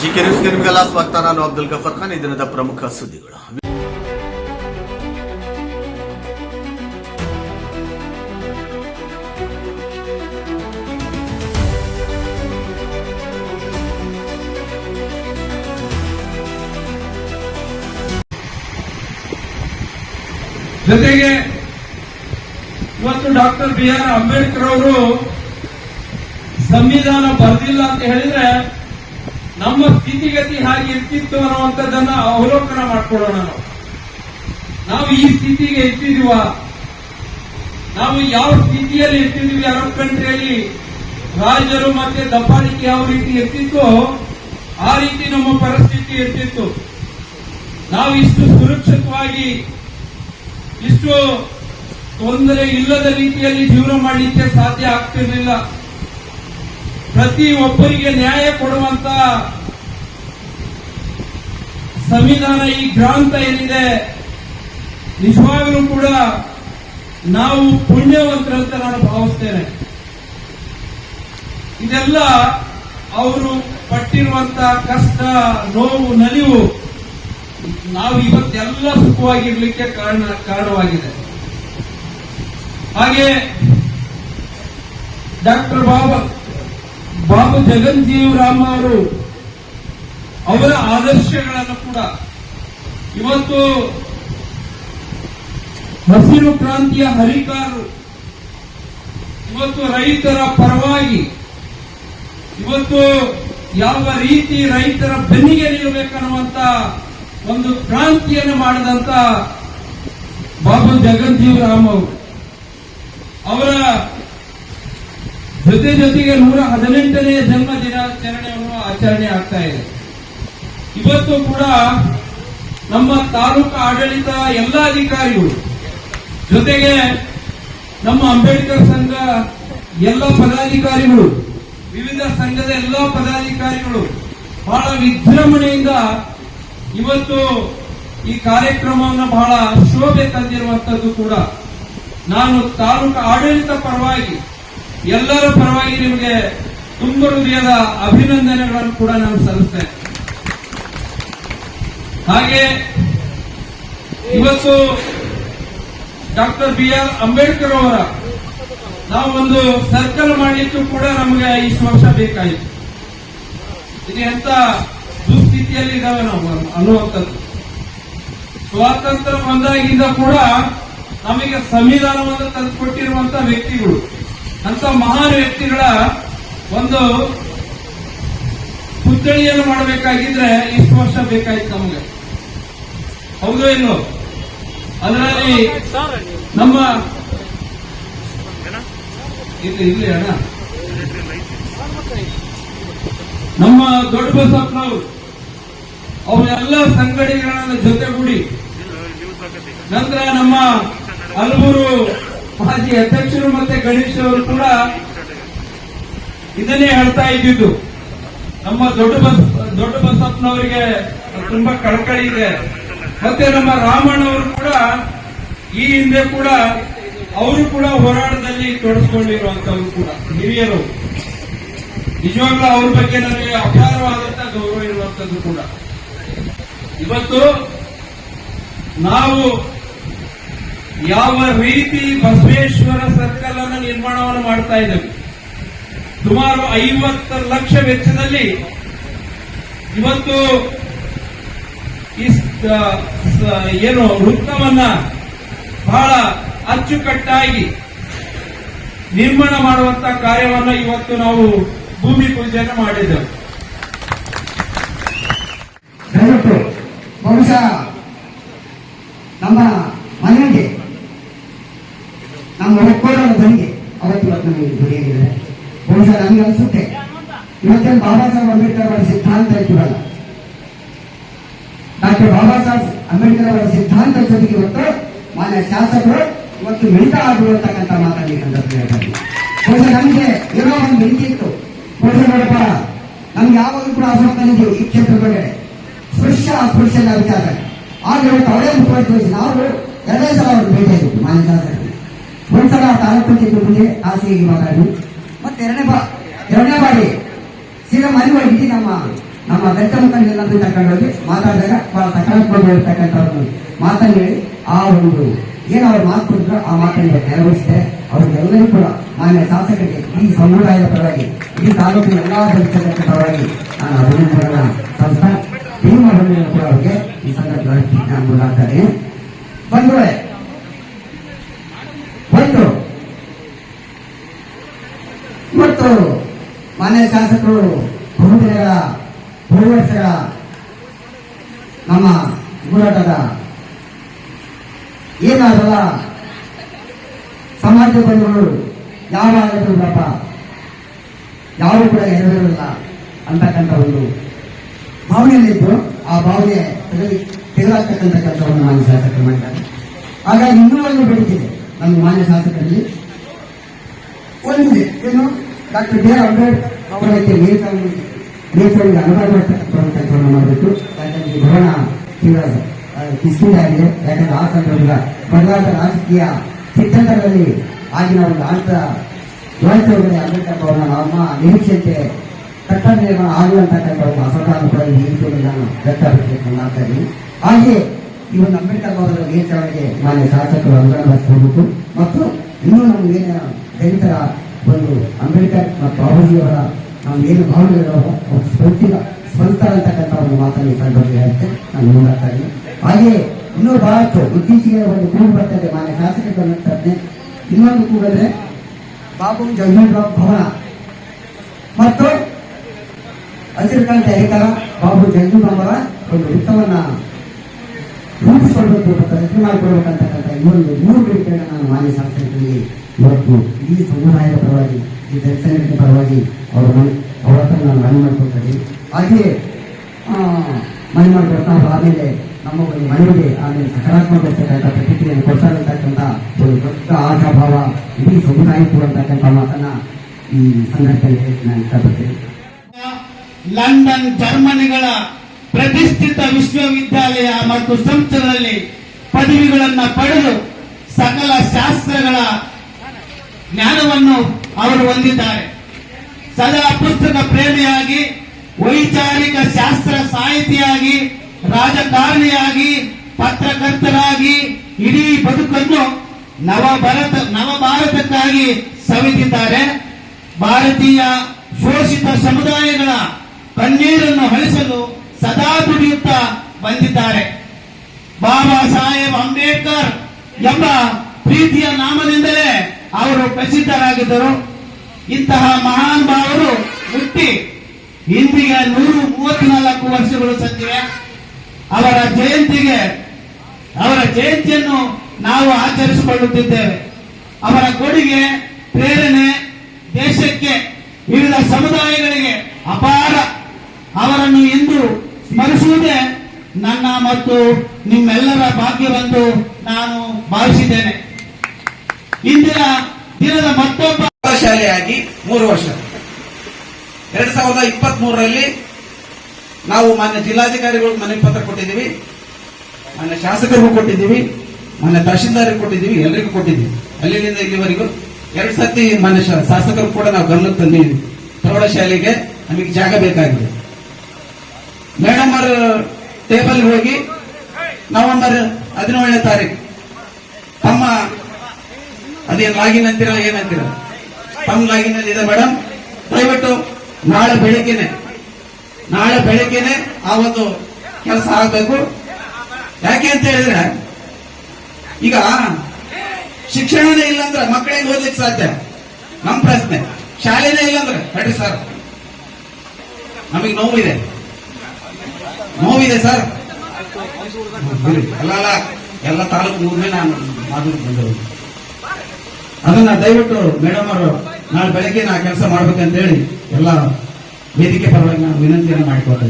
GK ನ್ಯೂಸ್ಗೆ ನಿಮಗೆಲ್ಲ ಸ್ವಾಗತ. ನಾನು ಅಬ್ದುಲ್ ಗಫರ್ ಖಾನ್. ಈ ದಿನದ ಪ್ರಮುಖ ಸುದ್ದಿಗಳು. ಜೊತೆಗೆ ಇವತ್ತು ಡಾಕ್ಟರ್ ಬಿ ಆರ್ ಅಂಬೇಡ್ಕರ್ ಅವರು ಸಂವಿಧಾನ ಬರ್ದಿಲ್ಲ ಅಂತ ಹೇಳಿದ್ರೆ ನಮ್ಮ ಸ್ಥಿತಿಗತಿ ಹಾಗೆ ಇರ್ತಿತ್ತು ಅನ್ನುವಂಥದ್ದನ್ನ ಅವಲೋಕನ ಮಾಡ್ಕೊಳ್ಳೋಣ ನಾವು. ನಾವು ಈ ಸ್ಥಿತಿಗೆ ಇರ್ತಿದೀವ. ನಾವು ಯಾವ ಸ್ಥಿತಿಯಲ್ಲಿ ಇರ್ತಿದ್ವಿ ಅರಬ್ ಕಂಟ್ರಿಯಲ್ಲಿ ರಾಜರು ಮತ್ತೆ ದಬ್ಬಾಳಿಕೆ ಯಾವ ರೀತಿ ಇರ್ತಿತ್ತು ಆ ರೀತಿ ನಮ್ಮ ಪರಿಸ್ಥಿತಿ ಇರ್ತಿತ್ತು. ನಾವು ಇಷ್ಟು ಸುರಕ್ಷಿತವಾಗಿ, ಇಷ್ಟು ತೊಂದರೆ ಇಲ್ಲದ ರೀತಿಯಲ್ಲಿ ಜೀವನ ಮಾಡಲಿಕ್ಕೆ ಸಾಧ್ಯ ಆಗ್ತಿರ್ಲಿಲ್ಲ. ಪ್ರತಿ ಒಬ್ಬರಿಗೆ ನ್ಯಾಯ ಕೊಡುವಂತ ಸಂವಿಧಾನ ಈ ಗ್ರಾಂತ ಏನಿದೆ, ನಿಜವಾಗಲೂ ಕೂಡ ನಾವು ಪುಣ್ಯವಂತರಂತ ನಾನು ಭಾವಿಸ್ತೇನೆ. ಇದೆಲ್ಲ ಅವರು ಪಟ್ಟಿರುವಂತ ಕಷ್ಟ, ನೋವು, ನಲಿವು ನಾವು ಇವತ್ತೆಲ್ಲ ಸುಖವಾಗಿರ್ಲಿಕ್ಕೆ ಕಾರಣ, ಕಾರಣವಾಗಿದೆ. ಹಾಗೆ ಡಾಕ್ಟರ್ ಬಾಬಾ ಬಾಬು ಜಗನ್ಜೀವ್ ರಾಮ ಅವರು ಅವರ ಆದರ್ಶಗಳನ್ನು ಕೂಡ ಇವತ್ತು ಹಸಿರು ಕ್ರಾಂತಿಯ ಹರಿಕಾರರು, ಇವತ್ತು ರೈತರ ಪರವಾಗಿ, ಇವತ್ತು ಯಾವ ರೀತಿ ರೈತರ ಬೆನ್ನಿಗೆ ನಿಲ್ಲಬೇಕನ್ನುವಂತ ಒಂದು ಕ್ರಾಂತಿಯನ್ನು ಮಾಡಿದಂತ ಬಾಬು ಜಗನ್ಜೀವ್ ರಾಮ್ ಅವರು. ಅವರ ಜೊತೆ ಜೊತೆಗೆ ನೂರ ಹದಿನೆಂಟನೇ ಜನ್ಮ ದಿನಾಚರಣೆಯನ್ನು ಆಚರಣೆ ಆಗ್ತಾ ಇದೆ. ಇವತ್ತು ಕೂಡ ನಮ್ಮ ತಾಲೂಕು ಆಡಳಿತ ಎಲ್ಲ ಅಧಿಕಾರಿಗಳು ಜೊತೆಗೆ ನಮ್ಮ ಅಂಬೇಡ್ಕರ್ ಸಂಘ ಎಲ್ಲ ಪದಾಧಿಕಾರಿಗಳು, ವಿವಿಧ ಸಂಘದ ಎಲ್ಲ ಪದಾಧಿಕಾರಿಗಳು ಬಹಳ ವಿಜೃಂಭಣೆಯಿಂದ ಇವತ್ತು ಈ ಕಾರ್ಯಕ್ರಮವನ್ನು ಬಹಳ ಶೋಭೆ ತಂದಿರುವಂತದ್ದು ಕೂಡ ನಾನು ತಾಲೂಕು ಆಡಳಿತ ಪರವಾಗಿ ಎಲ್ಲರ ಪರವಾಗಿ ನಿಮಗೆ ತುಂಬ ಹೃದಯದ ಅಭಿನಂದನೆಗಳನ್ನು ಕೂಡ ನಾನು ಸಲ್ಲಿಸ್ತೇನೆ. ಹಾಗೆ ಇವತ್ತು ಡಾಕ್ಟರ್ ಬಿ ಆರ್ ಅಂಬೇಡ್ಕರ್ ಅವರ ನಾವು ಒಂದು ಸರ್ಕಲ್ ಮಾಡಲಿಕ್ಕೂ ಕೂಡ ನಮಗೆ ಈ ವರ್ಷ ಬೇಕಾಯಿತು. ಇದು ಎಂತ ದುಸ್ಥಿತಿಯಲ್ಲಿ ಇದಾವೆ ನಾವು ಅನ್ನುವಂಥದ್ದು. ಸ್ವಾತಂತ್ರ್ಯ ಬಂದಾಗಿಂದ ಕೂಡ ನಮಗೆ ಸಂವಿಧಾನವನ್ನು ತಂದುಕೊಟ್ಟಿರುವಂತಹ ವ್ಯಕ್ತಿಗಳು. ಅಂತ ಮಹಾನ್ ವ್ಯಕ್ತಿಗಳ ಒಂದು ಪುತ್ಥಳಿಯನ್ನು ಮಾಡಬೇಕಾಗಿದ್ರೆ ಇಷ್ಟು ವರ್ಷ ಬೇಕಾಯ್ತು ನಮಗೆ. ಹೌದು ಏನು ಅದರಲ್ಲಿ ನಮ್ಮ ಇಲ್ಲಿ ಇಲ್ಲಿ ಅಣ್ಣ. ನಮ್ಮ ದೊಡ್ಡ ಬಸಪ್ಪನವರು ಅವರೆಲ್ಲ ಸಂಗಡಿಗಳನ್ನ ಜೊತೆಗೂಡಿ. ನಂತರ ನಮ್ಮ ಹಲವರು ಮಾಜಿ ಅಧ್ಯಕ್ಷರು ಮತ್ತೆ ಗಣೇಶ್ ಅವರು ಕೂಡ ಇದನ್ನೇ ಹೇಳ್ತಾ ಇದ್ದಿದ್ದು. ನಮ್ಮ ದೊಡ್ಡ ಬಸ್, ದೊಡ್ಡ ಬಸಪ್ಪನವರಿಗೆ ತುಂಬಾ ಕಳಕಳಿ ಇದೆ. ಮತ್ತೆ ನಮ್ಮ ರಾಮಣ್ಣ ಅವರು ಕೂಡ ಈ ಹಿಂದೆ ಕೂಡ ಅವರು ಕೂಡ ಹೋರಾಟದಲ್ಲಿ ತೊಡಸ್ಕೊಂಡಿರುವಂತವ್ರು ಕೂಡ, ಹಿರಿಯರು. ನಿಜವಾಗ್ಲೂ ಅವ್ರ ಬಗ್ಗೆ ನನಗೆ ಅಪಾರವಾದಂತ ಗೌರವ ಇರುವಂತದ್ದು ಕೂಡ. ಇವತ್ತು ನಾವು ಯಾವ ರೀತಿ ಬಸವೇಶ್ವರ ಸರ್ಕಲ್ ಅನ್ನು ನಿರ್ಮಾಣವನ್ನು ಮಾಡ್ತಾ ಇದ್ದೇವೆ. ಸುಮಾರು ಐವತ್ತು ಲಕ್ಷ ವೆಚ್ಚದಲ್ಲಿ ಇವತ್ತು ಏನು ವೃತ್ತವನ್ನ ಬಹಳ ಅಚ್ಚುಕಟ್ಟಾಗಿ ನಿರ್ಮಾಣ ಮಾಡುವಂತ ಕಾರ್ಯವನ್ನ ಇವತ್ತು ನಾವು ಭೂಮಿ ಪೂಜೆಯನ್ನು ಮಾಡಿದ್ದೆವು. ದಯವಿಟ್ಟು ಬಹುಶಃ ನಮ್ಮ ಮನೆಗೆ ನಮ್ಮ ಧ್ವನಿಗೆ ಅವತ್ತು ಇವತ್ತು ನಮಗೆ ಧ್ವನಿಯಾಗಿದೆ ಬಹುಶಃ ನನಗೆ ಅನಿಸುತ್ತೆ, ಇವತ್ತೇನು ಬಾಬಾ ಸಾಹೇಬ್ ಅಂಬೇಡ್ಕರ್ ಅವರ ಸಿದ್ಧಾಂತ ಇತ್ತು ಡಾಕ್ಟರ್ ಬಾಬಾ ಸಾಹೇಬ್ ಅಂಬೇಡ್ಕರ್ ಅವರ ಸಿದ್ಧಾಂತ ಜೊತೆಗೆ ಇವತ್ತು ಮಾನ್ಯ ಶಾಸಕರು ಇವತ್ತು ಮಿಳಿತ ಆಗಿರುವಂತಕ್ಕಂಥ ಮಾತಾಡಿ ಸಂದರ್ಭದಲ್ಲಿ. ಬಹುಶಃ ನಮಗೆ ಏನೋ ಒಂದು ಬೆಂಕಿ ಇತ್ತು. ಬಹುಶಃ ನೋಡಪ್ಪ, ನಮ್ಗೆ ಯಾವಾಗಲೂ ಕೂಡ ಅಸಮಾಧಾನ ಇದೆಯೋ ಈ ಬಗ್ಗೆ ಸ್ಪೃಶ್ಯ ಅಸ್ಪೃಶ್ಯದ ವಿಚಾರ. ಆಗ ಇವತ್ತು ಅವರೇ ಮುಖ್ಯವಾಗಿ ತೋರಿಸಿ ನಾವು ಎರಡೇ ಸಲ ಅವ್ರಿಗೆ ಭೇಟಿ ಆಗಿತ್ತು ಮಾನ್ಯ ತಾಲೂಕು ಪಂಚಾಯತ್ ಮುಂದೆ ಖಾಸಗಿ ಮಾತಾಡಿ. ಮತ್ತೆ ಎರಡನೇ ಬಾ ಎರಡನೇ ಬಾರಿ ಸೀದಾ ಮನೆ ಇಡೀ ನಮ್ಮ ನಮ್ಮ ದಲಿತ ತಗೊಂಡು ಹೋಗಿ ಮಾತಾಡಿದಾಗ ಬಹಳ ಸಕಾರಾತ್ಮಕವಾಗಿರ್ತಕ್ಕಂಥ ಒಂದು ಮಾತನ್ನು ಹೇಳಿ ಆ ಒಂದು ಏನು ಅವ್ರು ಮಾತು ಆ ಮಾತನ್ನು ನೆರವೇರಿಸಿದೆ ಅವ್ರಿಗೆಲ್ಲರೂ ಕೂಡ ಮಾನ್ಯ ಶಾಸಕರಿಗೆ ಈ ಸಮುದಾಯದ ಪರವಾಗಿ, ಈ ತಾಲೂಕಿನ ಎಲ್ಲಾ ಸದಸ್ಯರ ಪರವಾಗಿ ನಾನು ಅಭಿನಂದನೆಗಳನ್ನ ಸಲ್ಲಿಸ್ತಾ ಭೀಮ ಅಭಿನಂದನೆ ಕೂಡ ಅವರಿಗೆ ಈ ಸಂದರ್ಭದಲ್ಲಿ ನಾನು ಮುಂದಾಗ್ತಾರೆ ಬಂಧುಗಳೇ ಒಂದು ಇವತ್ತು ಮಾನ್ಯ ಶಾಸಕರು ಬಹುದಿನಗಳ ಬಹು ವರ್ಷಗಳ ನಮ್ಮ ಹೋರಾಟದ ಏನಾದಲ್ಲ, ಸಮಾಜ ಬಂಧುಗಳು ಯಾವ ಆಗಲಿಲ್ಲಪ್ಪ ಯಾರು ಕೂಡ ನೆರವೇರಿಲ್ಲ ಅಂತಕ್ಕಂಥ ಒಂದು ಭಾವನೆಯಲ್ಲಿದ್ದು ಆ ಭಾವನೆ ತೆಗೆದು ತೆಗೆದಾಕ್ತಕ್ಕಂಥ ಕೆಲಸವನ್ನು ಮಾನ್ಯ ಶಾಸಕರು ಮಾಡಿದ್ದಾರೆ. ಹಾಗಾಗಿ ಇನ್ನೂ ಒಂದು ಬೇಡಿಕೆ ನಮ್ಮ ಮಾನ್ಯ ಶಾಸಕರಲ್ಲಿ. ಒಂದಿದೆ. ಏನು? ಡಾಕ್ಟರ್ ಬಿ ಆರ್ ಅಂಬೇಡ್ಕರ್ ಅವರಕ್ಕೆ ಮೇಲ್ಕಂಡು ಮೇಲ್ಕಂಡಿಗೆ ಅನುದಾನ ಕೆಲಸವನ್ನು ಮಾಡಬೇಕು ಯಾಕಂದ್ರೆ ಭವನ ತೀವ್ರ ಕಿಸ್ಕಿಂದ ಆಗಿದೆ. ಯಾಕಂದ್ರೆ ಆ ಸಂದರ್ಭದ ಬದಲಾದ ರಾಜಕೀಯ ಸಿದ್ಧಾಂತಗಳಲ್ಲಿ ಆಗಿನ ಒಂದು ಆಂತ ಯೋಚನೆ ಅಂಬೇಡ್ಕರ್ ಭವನ ನಮ್ಮ ನಿರೀಕ್ಷೆಯಂತೆ ಕಟ್ಟಡ ನಿರ್ಮಾಣ ಆಗುವಂತಕ್ಕಂಥ ಒಂದು ಅಸಮಾಧಾನ ಕೂಡ ಈ ನಾನು ವ್ಯಕ್ತಪಡಿಸಬೇಕು ಮಾಡ್ತಾ ಹಾಗೆ ಈ ಒಂದು ಅಂಬೇಡ್ಕರ್ ಭವನದ ಮೇಲ್ಚಾವಣಿಗೆ ಮಾನ್ಯ ಶಾಸಕರು ಅನುದಾನ ಮತ್ತು ಇನ್ನೂ ನಮಗೆ ದಲಿತರ ಒಂದು ಅಂಬೇಡ್ಕರ್ ಮತ್ತು ಬಾಬುಜಿಯವರ ನಾವು ಏನು ಭಾವನೆಗಳು ಸ್ಪಂದಿಸ್ತಾರೆ ಅಂತಕ್ಕಂಥ ಒಂದು ಮಾತನ್ನು ಹೇಳುತ್ತೆ. ನಾನು ನೋಡ್ತಾ ಇದ್ದೀನಿ. ಹಾಗೆ ಇನ್ನೂ ಬಹಳಷ್ಟು ಇತ್ತೀಚೆಗೆ ಒಂದು ಕೂಗು ಬರ್ತದೆ. ಮಾನ್ಯ ಶಾಸಕರು ಬಂದಂತದ್ದೇ ಇನ್ನೊಂದು ಕೂಗಂದ್ರೆ ಬಾಬು ಜಗಜೀವರಾವ್ ಭವನ. ಮತ್ತು ಹಸಿರುಕಾಂತ ಏಕರ ಬಾಬು ಜಗಜೀವರಾಮರ ಒಂದು ವೃತ್ತವನ್ನ ರೂಪಿಸಿಕೊಳ್ಬೇಕು ಮತ್ತು ಈ ಒಂದು ಮೂರು ಬೇಡಿಕೆಗಳನ್ನ ನಾನು ಮಾನ್ಯ ಶಾಸಕರಿಗೆ ಇವತ್ತು ಈ ಸಮುದಾಯದ ಪರವಾಗಿ, ಈ ದರ್ಶನದ ಪರವಾಗಿ ಅವರು ಅವರ ಹತ್ರ ನಾನು ಮನೆ ಮಾಡ್ಕೊಳ್ತೀನಿ. ಹಾಗೆಯೇ ಮನೆ ಮಾಡಿಕೊಡ್ತಾ ಆಮೇಲೆ ನಮ್ಮ ಒಂದು ಮನೆಗೆ ಆಮೇಲೆ ಸಕಾರಾತ್ಮಕ ಪ್ರತಿಕ್ರಿಯೆಯನ್ನು ಕೊಡ್ತಾರೆ ಅಂತಕ್ಕಂಥ ಒಂದು ದೊಡ್ಡ ಆಶಾಭಾವ ಇಡೀ ಸಮುದಾಯ ಮಾತನ್ನ ಈ ಸಂದರ್ಭದಲ್ಲಿ ನಾನು ಲಂಡನ್ ಜರ್ಮನಿಗಳ ಪ್ರತಿಷ್ಠಿತ ವಿಶ್ವವಿದ್ಯಾಲಯ ಮತ್ತು ಸಂಸ್ಥೆಗಳಲ್ಲಿ ಪದವಿಗಳನ್ನು ಪಡೆದು ಸಕಲ ಶಾಸ್ತ್ರಗಳ ಜ್ಞಾನವನ್ನು ಅವರು ಹೊಂದಿದ್ದಾರೆ. ಸದಾ ಪುಸ್ತಕ ಪ್ರೇಮಿಯಾಗಿ, ವೈಚಾರಿಕ ಶಾಸ್ತ್ರ ಸಾಹಿತಿಯಾಗಿ, ರಾಜಕಾರಣಿಯಾಗಿ, ಪತ್ರಕರ್ತರಾಗಿ, ಇಡೀ ಬದುಕನ್ನು ನವ ನವಭಾರತಕ್ಕಾಗಿ ಸವಿದಿದ್ದಾರೆ. ಭಾರತೀಯ ಶೋಷಿತ ಸಮುದಾಯಗಳ ಕಣ್ಣೀರನ್ನು ಹಳಿಸಲು ಸದಾ ದುಡಿಯುತ್ತಾ ಬಂದಿದ್ದಾರೆ. ಬಾಬಾ ಸಾಹೇಬ್ ಅಂಬೇಡ್ಕರ್ ಎಂಬ ಪ್ರೀತಿಯ ನಾಮದಿಂದಲೇ ಅವರು ಪ್ರಸಿದ್ಧರಾಗಿದ್ದರು. ಇಂತಹ ಮಹಾನ್ ಭಾವರು ಹುಟ್ಟಿ ಇಂದಿಗೆ ನೂರು ಮೂವತ್ನಾಲ್ಕು ವರ್ಷಗಳು ಸಂದಿವೆ ಅವರ ಜಯಂತಿಗೆ, ಅವರ ಜಯಂತಿಯನ್ನು ನಾವು ಆಚರಿಸಿಕೊಳ್ಳುತ್ತಿದ್ದೇವೆ. ಅವರ ಕೊಡುಗೆ, ಪ್ರೇರಣೆ ದೇಶಕ್ಕೆ, ವಿವಿಧ ಸಮುದಾಯಗಳಿಗೆ ಅಪಾರ. ಅವರನ್ನು ಇಂದು ಸ್ಮರಿಸುವುದೇ ನನ್ನ ಮತ್ತು ನಿಮ್ಮೆಲ್ಲರ ಭಾಗ್ಯವೆಂದು ನಾನು ಭಾವಿಸಿದ್ದೇನೆ. ಇಂದಿನ ದಿನದ ಮತ್ತೊಬ್ಬ ಶಾಲೆಯಾಗಿ ಮೂರು ವರ್ಷ. ಎರಡ್ ಸಾವಿರದ ಇಪ್ಪತ್ತ್ ಮೂರರಲ್ಲಿ ನಾವು ಮಾನ್ಯ ಜಿಲ್ಲಾಧಿಕಾರಿಗಳು ಮನವಿ ಪತ್ರ ಕೊಟ್ಟಿದ್ದೀವಿ, ಮಾನ್ಯ ಶಾಸಕರಿಗೂ ಕೊಟ್ಟಿದ್ದೀವಿ, ಮಾನ್ಯ ತಹಶೀಲ್ದಾರಿಗೆ ಕೊಟ್ಟಿದ್ದೀವಿ ಎಲ್ಲರಿಗೂ ಕೊಟ್ಟಿದ್ದೀವಿ. ಅಲ್ಲಿಂದ ಇಲ್ಲಿವರೆಗೂ ಎರಡು ಸತಿ ಮಾನ್ಯ ಶಾಸಕರು ಕೂಡ ನಾವು ಗಮನಕ್ಕೆ ತಂದಿದ್ದೀವಿ. ಪ್ರೌಢಶಾಲೆಗೆ ನಮಗೆ ಜಾಗ ಬೇಕಾಗಿದೆ. ಮೇಡಮ್ ಅವರ ಟೇಬಲ್ ಹೋಗಿ ನವೆಂಬರ್ ಹದಿನೇಳನೇ ತಾರೀಕು ತಮ್ಮ ಅದೇನ್ ಲಾಗಿನ್ ಅಂತೀರ? ಏನಂತೀರ ತಮ್ಮ ಲಾಗಿನ್ ಅಲ್ಲಿ ಇದೆ ಮೇಡಮ್ ದಯವಿಟ್ಟು ನಾಳೆ ಬೆಳಿಗ್ಗೆನೆ ನಾಳೆ ಬೆಳಿಗ್ಗೆನೆ ಆ ಒಂದು ಕೆಲಸ ಆಗಬೇಕು. ಯಾಕೆ ಅಂತ ಹೇಳಿದ್ರೆ, ಈಗ ಶಿಕ್ಷಣನೇ ಇಲ್ಲ ಅಂದ್ರೆ ಮಕ್ಕಳಿಗೆ ಓದ್ಲಿಕ್ಕೆ ಸಾಧ್ಯ? ನಮ್ ಪ್ರಶ್ನೆ. ಶಾಲೆನೇ ಇಲ್ಲಂದ್ರೆ ಅಂದ್ರೆ ಸರ್ ನಮಗೆ ನೋವಿದೆ. ನೋವಿದೆ ಸರ್ ಅಲ್ಲ ಅಲ್ಲ. ಎಲ್ಲ ತಾಲೂಕು ಮೂರನೇ ನಾನು ಬಂದಿರೋದು ಅದನ್ನ ದಯವಿಟ್ಟು ಮೇಡಮ್ ಅವರು ನಾಳೆ ಬೆಳಗ್ಗೆ ನಾ ಕೆಲಸ ಮಾಡ್ಬೇಕಂತ ಹೇಳಿ ಎಲ್ಲ ವೇದಿಕೆ ಪರವಾಗಿ ನಾನು ವಿನಂತಿಯನ್ನು ಮಾಡಿಕೊಳ್ತಾ